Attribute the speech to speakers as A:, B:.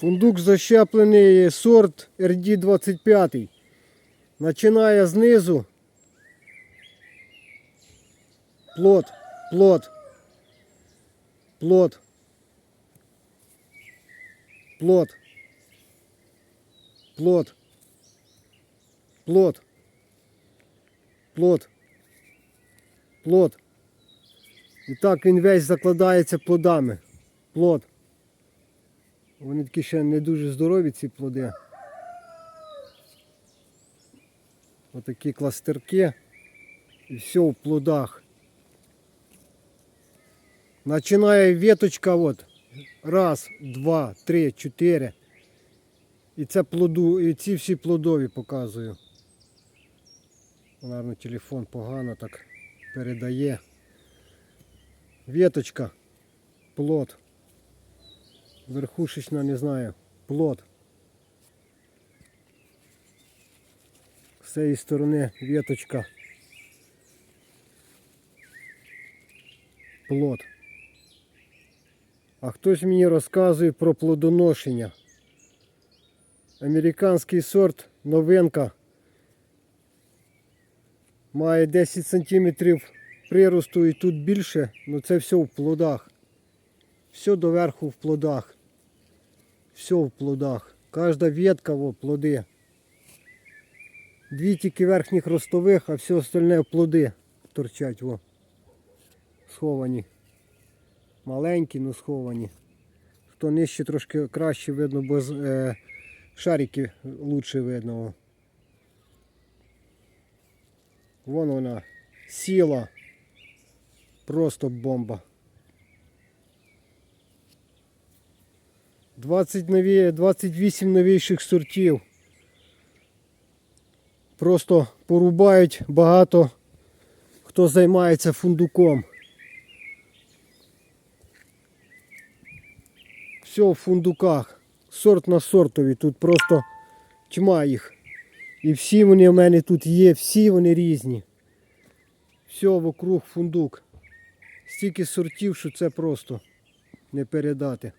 A: Фундук защеплений сорт RD25. Починає знизу. Плод, плод. Плод. Плод. Плод. Плод. Плод. Плод. І так він весь закладається плодами. Плод. Вони такі ще не дуже здорові, ці плоди. Отакі кластерки. І все в плодах. Починає веточка от. Раз, два, три, чотири. І це плоду, і ці всі плодові показую. Наверно, телефон погано так передає. Веточка, плод. Верхушечна, не знаю, плод. З цієї сторони веточка. Плод. А хтось мені розказує про плодоношення. Американський сорт новинка. Має 10 см приросту і тут більше, але це все в плодах. Все доверху в плодах. Все в плодах. Кожна ветка в плоди. Дві тільки верхніх ростових, а все остальне плоди торчать. Во. Сховані. Маленькі, але сховані. Хто нижче трошки краще видно, бо е, шарики лучше видно. Во. Вон вона сіла. Просто бомба. 20 нові, 28 новіших сортів. Просто порубають багато хто займається фундуком. Все в фундуках. Сорт на сортові. Тут просто тьма їх. І всі вони в мене тут є, всі вони різні. Все вокруг фундук. Стільки сортів, що це просто не передати.